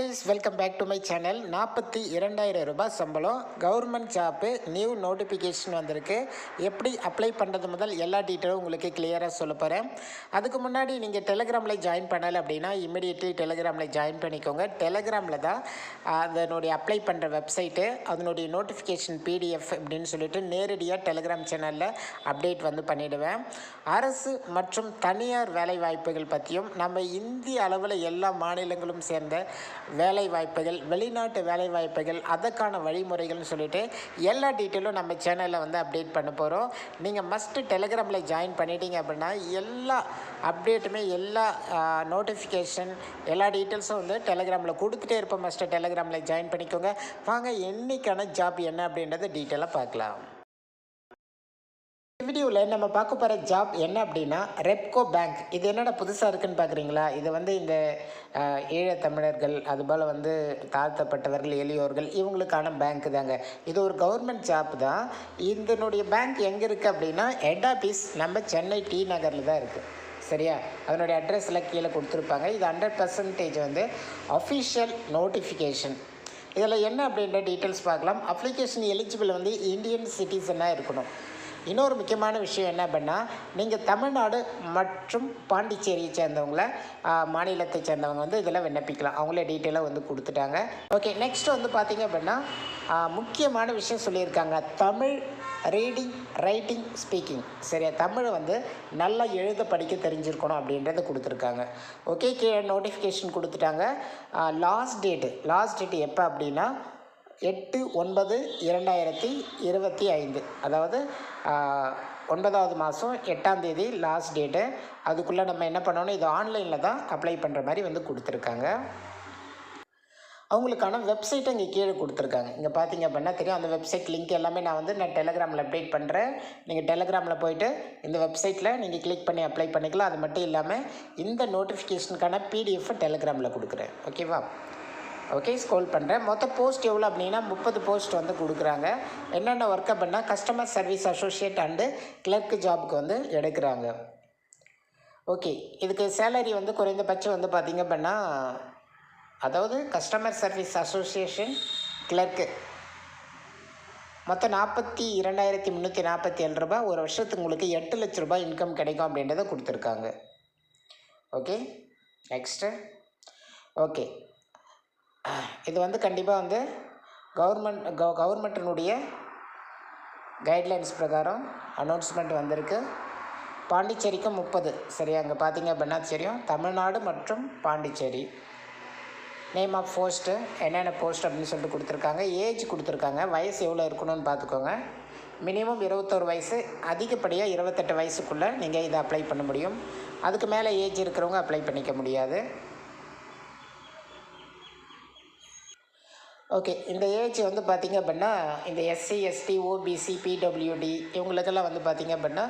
Is welcome back to my channel நாற்பத்தி இரண்டாயிரம் ரூபாய் சம்பளம். கவர்மெண்ட் ஜாப்பு நியூ நோட்டிஃபிகேஷன் வந்திருக்கு. எப்படி அப்ளை பண்ணுறது முதல் எல்லா டீட்டெயிலும் உங்களுக்கு கிளியராக சொல்ல போகிறேன் அதுக்கு முன்னாடி நீங்கள் டெலிகிராமில் ஜாயின் பண்ணலை அப்படின்னா இமிடியட்லி டெலகிராமில் ஜாயின் பண்ணிக்கோங்க. டெலகிராமில் தான் அதனுடைய அப்ளை பண்ணுற வெப்சைட்டு அதனுடைய நோட்டிஃபிகேஷன் பிடிஎஃப் அப்படின்னு சொல்லிட்டு நேரடியாக டெலிகிராம் சேனலில் அப்டேட் வந்து பண்ணிவிடுவேன் அரசு மற்றும் தனியார் வேலை வாய்ப்புகள் பற்றியும் நம்ம இந்திய அளவில் எல்லா மாநிலங்களும் சேர்ந்த வேலை வாய்ப்புகள் வெளிநாட்டு வேலை வாய்ப்புகள் அதற்கான வழிமுறைகள்னு சொல்லிட்டு எல்லா டீட்டெயிலும் நம்ம சேனலில் வந்து அப்டேட் பண்ண போகிறோம் நீங்கள் மஸ்ட்டு டெலிகிராமில் ஜாயின் பண்ணிட்டீங்க அப்படின்னா எல்லா அப்டேட்டுமே எல்லா நோட்டிஃபிகேஷன் எல்லா டீட்டெயில்ஸும் வந்து டெலிகிராமில் கொடுத்துட்டே இருப்போம். மஸ்ட்டு டெலிகிராமில் ஜாயின் பண்ணிக்கோங்க. வாங்க என்னைக்கான ஜாப் என்ன அப்படின்றத டீட்டெயிலாக பார்க்கலாம். வீடியோவில் நம்ம பார்க்க போகிற ஜாப் என்ன அப்படின்னா ரெப்கோ பேங்க் இது என்னடா புதுசாக இருக்குன்னு பார்க்குறீங்களா இது வந்து இந்த ஈழ ஈழத் தமிழர்கள் அதுபோல் வந்து தாழ்த்தப்பட்டவர்கள் எளியோர்கள் இவங்களுக்கான பேங்க் தாங்க. இது ஒரு கவர்மெண்ட் ஜாப் தான். இதனுடைய பேங்க் எங்கே இருக்குது அப்படின்னா ஹெட் ஆஃபீஸ் நம்ம சென்னை டி நகரில் தான் இருக்குது சரியா? அதனுடைய அட்ரஸ்லாம் கீழே கொடுத்துருப்பாங்க. இது ஹண்ட்ரட் பர்சன்டேஜ் வந்து அஃபிஷியல் நோட்டிஃபிகேஷன் இதில் என்ன அப்படின்ற டீட்டெயில்ஸ் பார்க்கலாம். அப்ளிகேஷன் எலிஜிபிள் வந்து இந்தியன் சிட்டிசனாக இருக்கணும். இன்னொரு முக்கியமான விஷயம் என்ன அப்படின்னா நீங்கள் தமிழ்நாடு மற்றும் பாண்டிச்சேரியை சேர்ந்தவங்கள மாநிலத்தை சேர்ந்தவங்க வந்து இதில் விண்ணப்பிக்கலாம். அவங்களே டீட்டெயிலாக வந்து கொடுத்துட்டாங்க. ஓகே நெக்ஸ்ட் வந்து பார்த்தீங்க அப்படின்னா முக்கியமான விஷயம் சொல்லியிருக்காங்க. தமிழ் ரீடிங் ரைட்டிங் ஸ்பீக்கிங் சரியா? தமிழை வந்து நல்லா எழுத படிக்க தெரிஞ்சிருக்கணும் அப்படின்றத கொடுத்துருக்காங்க. ஓகே கே நோட்டிஃபிகேஷன் கொடுத்துட்டாங்க. லாஸ்ட் டேட்டு லாஸ்ட் டேட் எப்போ அப்படின்னா எட்டு ஒன்பது இரண்டாயிரத்தி இருபத்தி ஐந்து. அதாவது ஒன்பதாவது மாதம் எட்டாம் தேதி லாஸ்ட் டேட்டு அதுக்குள்ளே நம்ம என்ன பண்ணணும்? இது ஆன்லைனில் தான் அப்ளை பண்ணுற மாதிரி வந்து கொடுத்துருக்காங்க. அவங்களுக்கான வெப்சைட்டை இங்கே கீழே கொடுத்துருக்காங்க. இங்கே பார்த்தீங்க அப்படின்னா தெரியும் அந்த வெப்சைட் லிங்க் எல்லாமே நான் வந்து நான் டெலகிராமில் அப்டேட் பண்ணுறேன் நீங்கள் டெலகிராமில் போயிட்டு இந்த வெப்சைட்டில் நீங்கள் கிளிக் பண்ணி அப்ளை பண்ணிக்கலாம். அது மட்டும் இல்லாமல் இந்த நோட்டிஃபிகேஷனுக்கான பிடிஎஃப் டெலிகிராமில் கொடுக்குறேன். ஓகேவா ஓகே ஸ்கோல் பண்ணுறேன் மொத்த போஸ்ட் எவ்வளோ அப்படின்னா முப்பது போஸ்ட் வந்து கொடுக்குறாங்க. என்னென்ன ஒர்க் அப்படின்னா customer service associate and clerk ஜாபுக்கு வந்து எடுக்கிறாங்க. ஓகே இதுக்கு சேலரி வந்து குறைந்தபட்சம் வந்து பார்த்திங்க அப்படின்னா அதாவது கஸ்டமர் சர்வீஸ் அசோசியேஷன் கிளர்க்கு மொத்தம் நாற்பத்தி இரண்டாயிரத்தி முந்நூற்றி நாற்பத்தி ஏழு ரூபாய். ஒரு வருஷத்துக்கு உங்களுக்கு எட்டு லட்ச ரூபாய் இன்கம் கிடைக்கும் அப்படின்றத கொடுத்துருக்காங்க. ஓகே நெக்ஸ்ட்டு ஓகே இது வந்து கண்டிப்பாக வந்து கவர்மெண்ட் கவ கவர்மெண்ட்டினுடைய கைட்லைன்ஸ் பிரகாரம் அனௌன்ஸ்மெண்ட் வந்திருக்கு. பாண்டிச்சேரிக்கு முப்பது சரியா? அங்கே பார்த்தீங்க அப்படின்னா தெரியும். தமிழ்நாடு மற்றும் பாண்டிச்சேரி. நேம் ஆஃப் போஸ்ட்டு என்னென்ன போஸ்ட் அப்படின்னு சொல்லிட்டு கொடுத்துருக்காங்க. ஏஜ் கொடுத்துருக்காங்க. வயசு எவ்வளோ இருக்கணும்னு பார்த்துக்கோங்க. மினிமம் இருபத்தோரு வயசு அதிகப்படியாக இருபத்தெட்டு வயசுக்குள்ளே நீங்கள் இதை அப்ளை பண்ண முடியும். அதுக்கு மேலே ஏஜ் இருக்கிறவங்க அப்ளை பண்ணிக்க முடியாது. ஓகே இந்த ஏஜ் வந்து பார்த்திங்க அப்படின்னா இந்த எஸ்சி எஸ்டி ஓபிசி பிடபிள்யூடி இவங்களுக்கெல்லாம் வந்து பார்த்திங்க அப்படின்னா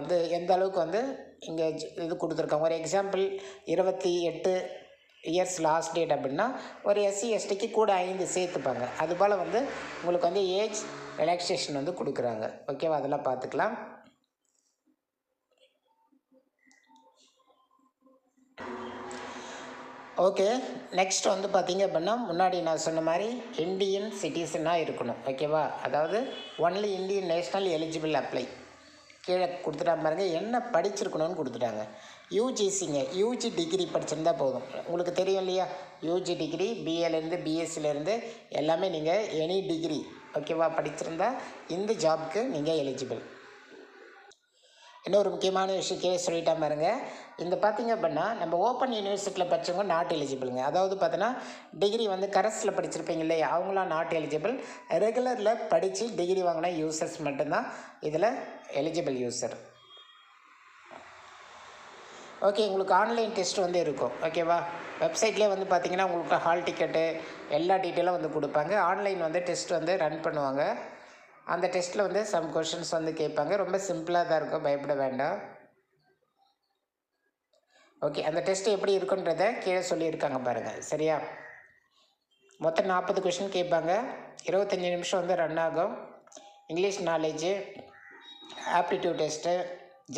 வந்து எந்த அளவுக்கு வந்து இங்கே இது கொடுத்துருக்காங்க. ஒரு எக்ஸாம்பிள் இருபத்தி எட்டு இயர்ஸ் லாஸ்ட் டேட் அப்படின்னா ஒரு எஸ்சி எஸ்டிக்கு கூட ஐந்து சேர்த்துப்பாங்க. அதுபோல் வந்து உங்களுக்கு வந்து ஏஜ் ரிலாக்ஸேஷன் வந்து கொடுக்குறாங்க. ஓகேவா? அதெல்லாம் பார்த்துக்கலாம். ஓகே நெக்ஸ்ட் வந்து பார்த்தீங்க அப்படின்னா முன்னாடி நான் சொன்ன மாதிரி இந்தியன் சிட்டிசனாக இருக்கணும் ஓகேவா அதாவது only Indian national eligible apply கீழே கொடுத்துட்டா பாருங்க என்ன படிச்சிருக்கணும்னு கொடுத்துட்டாங்க. யூஜிசிங்க யூஜி டிகிரி படிச்சிருந்தா போதும். உங்களுக்கு தெரியும் இல்லையா? யூஜி டிகிரி பிஏலேருந்து பிஎஸ்சிலேருந்து எல்லாமே நீங்கள் எனி டிகிரி ஓகேவா படிச்சிருந்தா இந்த ஜாப்க்கு நீங்கள் எலிஜிபிள் இன்னொரு முக்கியமான விஷயம் கீழே சொல்லிட்டா பாருங்க. இந்த பார்த்தீங்க அப்படின்னா நம்ம ஓப்பன் யூனிவர்சிட்டியில் படித்தவங்க நாட் எலிஜிபிளுங்க அதாவது பார்த்தோன்னா டிகிரி வந்து கரஸில் படிச்சிருப்பீங்க இல்லையா? அவங்களாம் நாட் எலிஜிபிள் ரெகுலரில் படித்து டிகிரி வாங்கின யூசர்ஸ் மட்டும்தான் இதில் எலிஜிபிள் யூசர் ஓகே உங்களுக்கு ஆன்லைன் டெஸ்ட் வந்து இருக்கும். ஓகேவா வெப்சைட்லேயே வந்து பார்த்தீங்கன்னா உங்களுக்கு ஹால் டிக்கெட்டு எல்லா டீட்டெயிலும் வந்து கொடுப்பாங்க. ஆன்லைன் வந்து டெஸ்ட் வந்து ரன் பண்ணுவாங்க. அந்த டெஸ்ட்டில் வந்து சம் கொஷின்ஸ் வந்து கேட்பாங்க. ரொம்ப சிம்பிளாக தான் இருக்கும். பயப்பட வேண்டாம். ஓகே அந்த டெஸ்ட் எப்படி இருக்குன்றத கீழே சொல்லியிருக்காங்க பாருங்கள் சரியா? மொத்தம் நாற்பது கொஷின் கேட்பாங்க. இருபத்தஞ்சி நிமிஷம் வந்து ரன் ஆகும். English knowledge aptitude test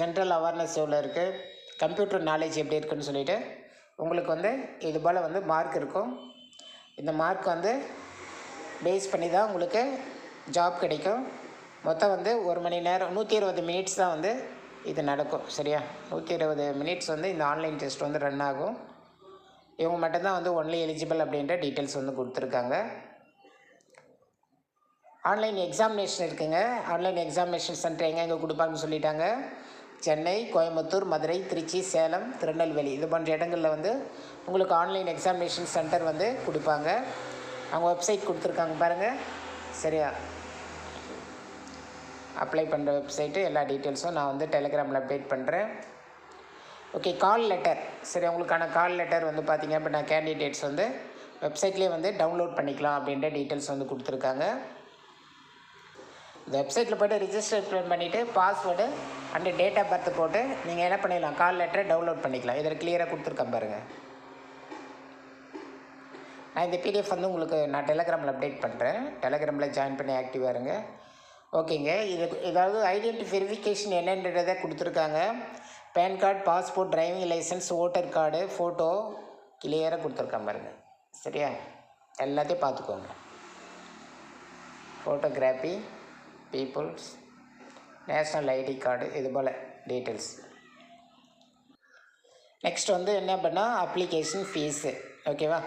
general awareness எவ்வளோ இருக்குது கம்ப்யூட்டர் நாலேஜ் எப்படி இருக்குன்னு சொல்லிட்டு உங்களுக்கு வந்து இது போல் வந்து மார்க் இருக்கும். இந்த மார்க் வந்து பேஸ் பண்ணி தான் உங்களுக்கு ஜாப் கிடைக்கும். மொத்தம் வந்து ஒரு மணி நேரம் நூற்றி இருபது மினிட்ஸ் தான் வந்து இது நடக்கும் சரியா? நூற்றி இருபது மினிட்ஸ் வந்து இந்த ஆன்லைன் டெஸ்ட் வந்து ரன் ஆகும். இவங்க மட்டும்தான் வந்து ஒன்லி எலிஜிபிள் அப்படின்ற டீட்டெயில்ஸ் வந்து கொடுத்துருக்காங்க. ஆன்லைன் எக்ஸாமினேஷன் இருக்குங்க. ஆன்லைன் எக்ஸாமினேஷன் சென்டர் எங்கெங்கே கொடுப்பாங்கன்னு சொல்லிட்டாங்க. சென்னை கோயம்புத்தூர் மதுரை திருச்சி சேலம் திருநெல்வேலி. இது போன்ற இடங்களில் வந்து உங்களுக்கு ஆன்லைன் எக்ஸாமினேஷன் சென்டர் வந்து கொடுப்பாங்க. அவங்க வெப்சைட் கொடுத்துருக்காங்க பாருங்கள் சரியா? அப்ளை பண்ணுற வெப்சைட்டு எல்லா டீட்டெயில்ஸும் நான் வந்து டெலிகிராமில் அப்டேட் பண்ணுறேன் ஓகே கால் லெட்டர் சரி உங்களுக்கான கால் லெட்டர் வந்து பார்த்திங்க அப்படின்னா கேண்டிடேட்ஸ் வந்து வெப்சைட்லேயே வந்து டவுன்லோட் பண்ணிக்கலாம் அப்படின்ற டீட்டெயில்ஸ் வந்து கொடுத்துருக்காங்க. இந்த வெப்சைட்டில் போய்ட்டு ரிஜிஸ்டர் பண்ணிவிட்டு password and date of birth போட்டு நீங்கள் என்ன பண்ணிடலாம் கால் லெட்டரை டவுன்லோட் பண்ணிக்கலாம். இதில் கிளியராக கொடுத்துருக்கேன் பாருங்கள் நான் இந்த பிடிஎஃப் வந்து உங்களுக்கு நான் டெலகிராமில் அப்டேட் பண்ணுறேன் டெலகிராமில் ஜாயின் பண்ணி ஆக்டிவாக இருங்க. ஓகேங்க. இது ஏதாவது ஐடென்டி வெரிஃபிகேஷன் என்னன்றதை கொடுத்துருக்காங்க. Pan card passport driving licence voter card photo கிளியராக கொடுத்துருக்கேன் பாருங்கள் சரியா? எல்லாத்தையும் பார்த்துக்கோங்க. Photography peoples national ID card இது போல் டீட்டெயில்ஸ் நெக்ஸ்ட் வந்து என்ன பண்ணால் அப்ளிகேஷன் ஃபீஸு ஓகேவா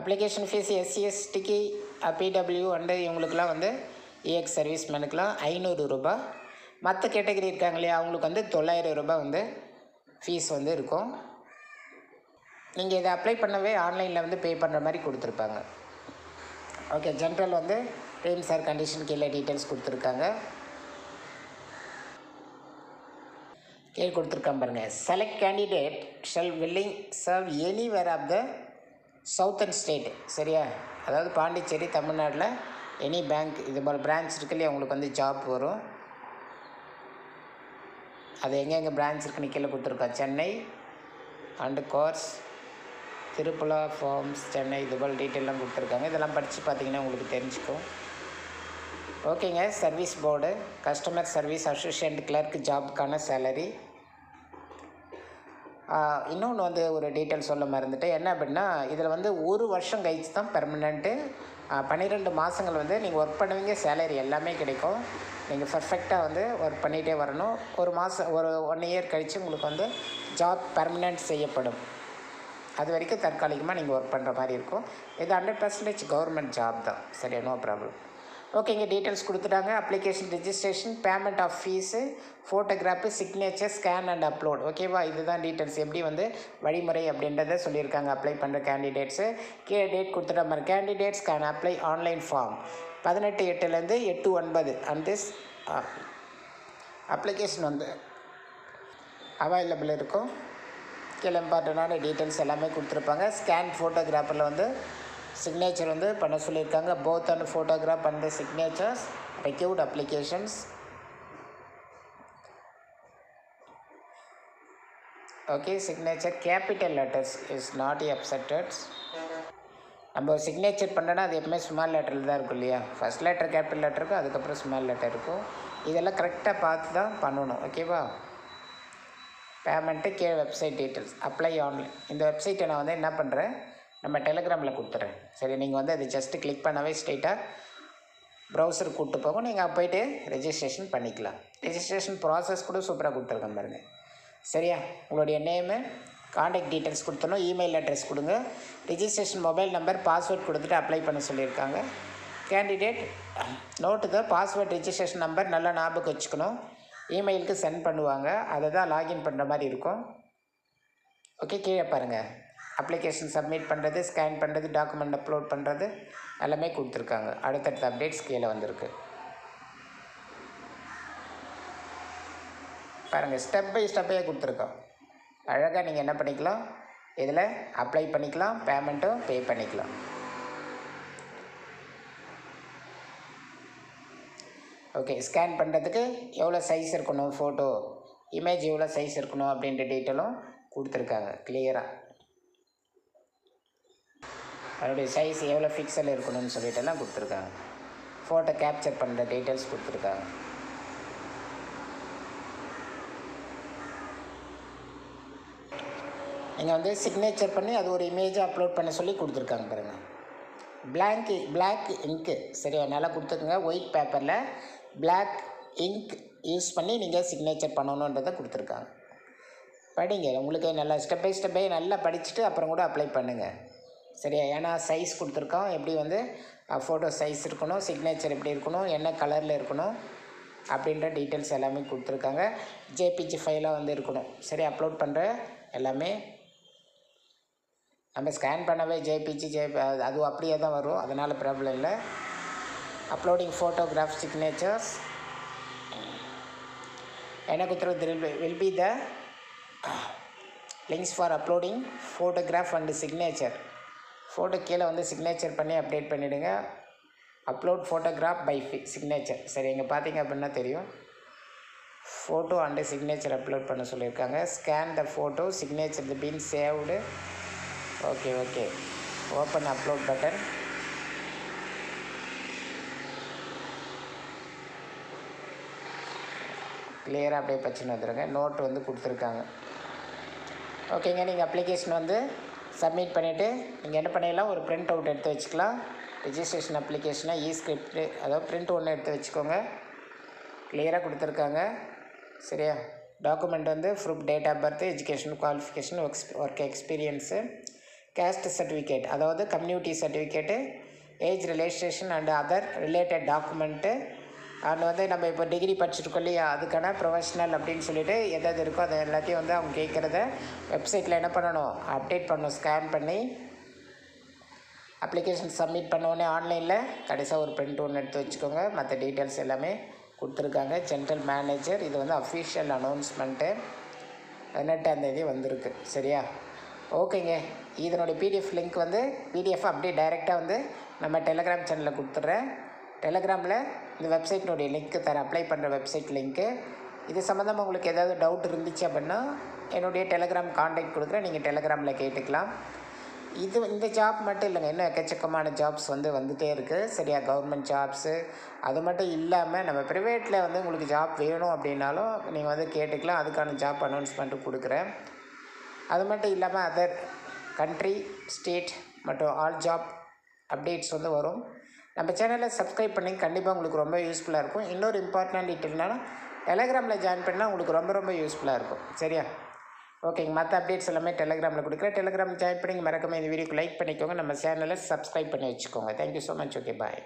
அப்ளிகேஷன் ஃபீஸ் எஸ்சிஎஸ்டிக்கு அபிடபிள்யூ பிடபிள்யூ இவங்களுக்குலாம் வந்து இஎக்ஸ் சர்வீஸ்மேனுக்கெலாம் ஐநூறு ரூபாய் மற்ற கேட்டகரி இருக்காங்க இல்லையா அவங்களுக்கு வந்து தொள்ளாயிரம் ரூபாய் வந்து ஃபீஸ் வந்து இருக்கும். நீங்கள் இதை அப்ளை பண்ணவே ஆன்லைனில் வந்து பே பண்ணுற மாதிரி கொடுத்துருப்பாங்க. ஓகே ஜென்ரல் வந்து டேர்ம்ஸ் ஆர் கண்டிஷன் கீழே டீட்டெயில்ஸ் கொடுத்துருக்காங்க. கீழே கொடுத்துருக்கான் பாருங்கள் select candidate shall willing serve anywhere of the southern state சரியா? அதாவது பாண்டிச்சேரி தமிழ்நாட்டில் எனி பேங்க் இது போல் பிரான்ச் இருக்கு இல்லையா உங்களுக்கு வந்து ஜாப் வரும். அது எங்கெங்கே பிரான்ச் இருக்குன்னு கீழே கொடுத்துருக்கோம் சென்னை அண்டு கோர்ஸ் திருப்புலா ஃபார்ம்ஸ் சென்னை இது போல் டீட்டெயிலாம் கொடுத்துருக்காங்க. இதெல்லாம் படித்து பார்த்தீங்கன்னா உங்களுக்கு தெரிஞ்சுக்கும். ஓகேங்க service board customer service assistant clerk ஜாப்க்கான salary இன்னொன்று வந்து ஒரு டீட்டெயில் சொல்ல மறந்துட்டேன். என்ன அப்படின்னா இதில் வந்து ஒரு வருஷம் கழிச்சு தான் பெர்மனெண்ட்டு பன்னிரெண்டு மாதங்கள் வந்து நீங்கள் ஒர்க் பண்ணுவீங்க சேலரி எல்லாமே கிடைக்கும். நீங்கள் பர்ஃபெக்டாக வந்து ஒர்க் பண்ணிகிட்டே வரணும். ஒரு மாதம் ஒரு ஒன் இயர் கழித்து உங்களுக்கு வந்து ஜாப் பர்மனெண்ட் செய்யப்படும். அது வரைக்கும் தற்காலிகமாக நீங்கள் ஒர்க் பண்ணுற மாதிரி இருக்கும். இது ஹண்ட்ரட் பர்சன்டேஜ் கவர்மெண்ட் ஜாப் தான். சரியா? நோ ப்ராப்ளம் ஓகேங்க டீட்டெயில்ஸ் கொடுத்துட்டாங்க. Application registration payment of fees photograph signature scan and upload ஓகேவா இதுதான் டீட்டெயில்ஸ் எப்படி வந்து வழிமுறை அப்படின்றத சொல்லியிருக்காங்க. அப்ளை பண்ணுற கேண்டிடேட்ஸு கீழே டேட் கொடுத்துட்ட மாதிரி candidates can apply online form பதினெட்டு எட்டுலேருந்து எட்டு ஒன்பது. அண்ட் திஸ் அப்ளிகேஷன் வந்து அவைலபிள் இருக்கும். கீழே இம்பார்ட்டண்டான டீட்டெயில்ஸ் எல்லாமே கொடுத்துருப்பாங்க. ஸ்கேன் ஃபோட்டோகிராஃபரில் வந்து சிக்னேச்சர் வந்து பண்ண சொல்லியிருக்காங்க. Both and photograph and signatures required applications okay signature capital letters is not accepted நம்ம ஒரு சிக்னேச்சர் பண்ணோன்னா அது எப்பவுமே ஸ்மால் லெட்டரில் தான் இருக்கும் இல்லையா? ஃபஸ்ட் லெட்டர் கேபிட்டல் லெட்டர் இருக்கும் அதுக்கப்புறம் ஸ்மால் லெட்டர் இருக்கும். இதெல்லாம் கரெக்டாக பார்த்து தான் பண்ணணும் ஓகேவா பேமெண்ட்டு கே வெப்சைட் டீட்டெயில்ஸ் அப்ளை ஆன்லைன் இந்த வெப்சைட்டை நான் வந்து என்ன பண்ணுறேன் நம்ம டெலிகிராமில் கொடுத்துட்றேன் சரி நீங்கள் வந்து அது ஜஸ்ட்டு கிளிக் பண்ணவே ஸ்ட்ரெயிட்டாக ப்ரௌசர் கூப்பிட்டு போகும் நீங்கள் போயிட்டு ரெஜிஸ்ட்ரேஷன் பண்ணிக்கலாம். ரெஜிஸ்ட்ரேஷன் ப்ராசஸ் கூட சூப்பராக கொடுத்துருக்கேன் பாருங்கள் சரியா? உங்களுடைய நேமு காண்டாக்ட் டீட்டெயில்ஸ் கொடுத்தணும் இமெயில் அட்ரஸ் கொடுங்க. ரிஜிஸ்ட்ரேஷன் மொபைல் நம்பர் பாஸ்வேர்ட் கொடுத்துட்டு அப்ளை பண்ண சொல்லியிருக்காங்க. கேண்டிடேட் நோட்டு தான் பாஸ்வேர்ட் ரிஜிஸ்ட்ரேஷன் நம்பர் நல்லா ஞாபகம் வச்சுக்கணும். இமெயிலுக்கு சென்ட் பண்ணுவாங்க. அதை தான் லாகின் பண்ணுற மாதிரி இருக்கும். ஓகே கீழே பாருங்கள் அப்ளிகேஷன் சப்மிட் பண்ணுறது ஸ்கேன் பண்ணுறது டாக்குமெண்ட் அப்லோட் பண்ணுறது எல்லாமே கொடுத்துருக்காங்க. அடுத்தடுத்த அப்டேட்ஸ் கீழே வந்திருக்கு. பாருங்கள் ஸ்டெப் பை ஸ்டெப்பையே கொடுத்துருக்கோம். அழகாக நீங்கள் என்ன பண்ணிக்கலாம்? இதில் அப்ளை பண்ணிக்கலாம் பேமெண்ட்டும் பே பண்ணிக்கலாம். ஓகே ஸ்கேன் பண்ணுறதுக்கு எவ்வளோ சைஸ் இருக்கணும் ஃபோட்டோ இமேஜ் எவ்வளோ சைஸ் இருக்கணும் அப்படின்ற டீட்டெயிலும் கொடுத்துருக்காங்க கிளியராக அதனுடைய சைஸ் எவ்வளோ ஃபிக்ஸல் இருக்கணும்னு சொல்லிட்டுலாம் கொடுத்துருக்காங்க. ஃபோட்டோ கேப்சர் பண்ணுற டீட்டெயில்ஸ் கொடுத்துருக்காங்க. நீங்கள் வந்து சிக்னேச்சர் பண்ணி அது ஒரு இமேஜை அப்லோட் பண்ண சொல்லி கொடுத்துருக்காங்க பாருங்கள் பிளாங்க் பிளாக் இங்க்கு சரியா? நல்லா கொடுத்துக்குங்க. ஒயிட் பேப்பரில் பிளாக் இங்க் யூஸ் பண்ணி நீங்கள் சிக்னேச்சர் பண்ணணுன்றதை கொடுத்துருக்காங்க. படிங்க. உங்களுக்கு நல்லா ஸ்டெப் பை ஸ்டெப் பை நல்லா படிச்சுட்டு அப்புறம் கூட அப்ளை பண்ணுங்கள் சரியா? ஏன்னா சைஸ் கொடுத்துருக்கோம். எப்படி வந்து ஃபோட்டோ சைஸ் இருக்கணும் சிக்னேச்சர் எப்படி இருக்கணும் என்ன கலரில் இருக்கணும் அப்படின்ற டீட்டெயில்ஸ் எல்லாமே கொடுத்துருக்காங்க. ஜேபிஜி ஃபைலாக வந்து இருக்கணும். சரி அப்லோட் பண்ணுற எல்லாமே நம்ம ஸ்கேன் பண்ணவே ஜேபிஜி ஜே அது அப்படியே தான் வரும். அதனால் ப்ராப்ளம் இல்லை. அப்லோடிங் ஃபோட்டோகிராஃப் சிக்னேச்சர்ஸ் என்ன கொடுத்துருவது will be the links for uploading photograph and signature photo கீழே வந்து சிக்னேச்சர் பண்ணி அப்டேட் பண்ணிவிடுங்க அப்லோட் ஃபோட்டோகிராஃப் பை ஃபி சிக்னேச்சர் சரி இங்கே பார்த்தீங்க அப்படின்னா தெரியும். ஃபோட்டோ அண்டு சிக்னேச்சர் அப்லோட் பண்ண சொல்லியிருக்காங்க. Scan the photo signature the been saved okay okay open upload button கிளியராக அப்படியே பச்சுன்னு வந்துடுங்க நோட் வந்து கொடுத்துருக்காங்க. ஓகேங்க நீங்கள் அப்ளிகேஷன் வந்து சப்மிட் பண்ணிவிட்டு நீங்கள் என்ன பண்ணிடலாம் ஒரு பிரிண்ட் அவுட் எடுத்து வச்சுக்கலாம். ரிஜிஸ்ட்ரேஷன் அப்ளிகேஷனை இ ஸ்கிரிப்ட் அதாவது பிரிண்ட் ஒன்று எடுத்து வச்சுக்கோங்க. கிளியராக கொடுத்துருக்காங்க. சரியா? டாக்குமெண்ட் வந்து proof date of birth education qualification works work experience caste certificate அதாவது community certificate age relaxation and other related document and வந்து நம்ம இப்போ டிகிரி படிச்சிருக்கோம் இல்லையா? அதுக்கான ப்ரொஃபஷனல் அப்படின்னு சொல்லிட்டு எது எது இருக்கோ அதை எல்லாத்தையும் வந்து அவங்க கேட்குறத வெப்சைட்டில் என்ன பண்ணணும்? அப்டேட் பண்ணணும் ஸ்கேன் பண்ணி அப்ளிகேஷன் சப்மிட் பண்ணோடனே ஆன்லைனில் கடைசியாக ஒரு பிரிண்ட் ஒன்று எடுத்து வச்சுக்கோங்க. மற்ற டீட்டெயில்ஸ் எல்லாமே கொடுத்துருக்காங்க. ஜென்ரல் மேனேஜர் இது வந்து அஃபிஷியல் அனௌன்ஸ்மெண்ட்டு பதினெட்டாம் தேதி வந்திருக்கு. சரியா? ஓகேங்க. இதனுடைய பிடிஎஃப் லிங்க் வந்து பிடிஎஃப் அப்படியே டைரெக்டாக வந்து நம்ம டெலகிராம் சேனலில் கொடுத்துட்றேன். டெலகிராமில் இந்த வெப்சைட்டினுடைய லிங்க்கு தரேன். அப்ளை பண்ணுற வெப்சைட் லிங்க்கு இது சம்மந்தமாக உங்களுக்கு ஏதாவது டவுட் இருந்துச்சு அப்படின்னா என்னுடைய டெலகிராம் காண்டாக்ட் கொடுக்குறேன். நீங்கள் டெலகிராமில் கேட்டுக்கலாம். இது இந்த ஜாப் மட்டும் இல்லைங்க. இன்னும் எக்கச்சக்கமான ஜாப்ஸ் வந்து வந்துகிட்டே இருக்குது சரியா கவர்மெண்ட் ஜாப்ஸு அது மட்டும் இல்லாமல் நம்ம ப்ரைவேட்டில் வந்து உங்களுக்கு ஜாப் வேணும் அப்படின்னாலும் நீங்கள் வந்து கேட்டுக்கலாம். அதுக்கான ஜாப் அனௌன்ஸ்மெண்ட்டு கொடுக்குறேன். அது மட்டும் இல்லாமல் அதர் கண்ட்ரி ஸ்டேட் மற்றும் ஆல் ஜாப் அப்டேட்ஸ் வந்து வரும். நம்ம சேனலை சப்ஸ்கிரைப் பண்ணி கண்டிப்பாக உங்களுக்கு ரொம்ப யூஸ்ஃபுல்லாக இருக்கும். இன்னொரு இம்பார்ட்டன்ட் டீட்டெயில்னாலும் டெலகிராமில் ஜாயின் பண்ணால் உங்களுக்கு ரொம்ப ரொம்ப யூஸ்ஃபுல்லாக இருக்கும். சரியா? ஓகேங்க மற்ற அப்டேட்ஸ் எல்லாமே டெலகிராமில் கொடுக்குறேன். டெலகிராம் ஜாயின் பண்ணி மறக்காமல் இந்த வீடியோக்கு லைக் பண்ணிக்கோங்க. நம்ம சேனலை சப்ஸ்கிரைப் பண்ணி வச்சுக்கோங்க. Thank you so much okay bye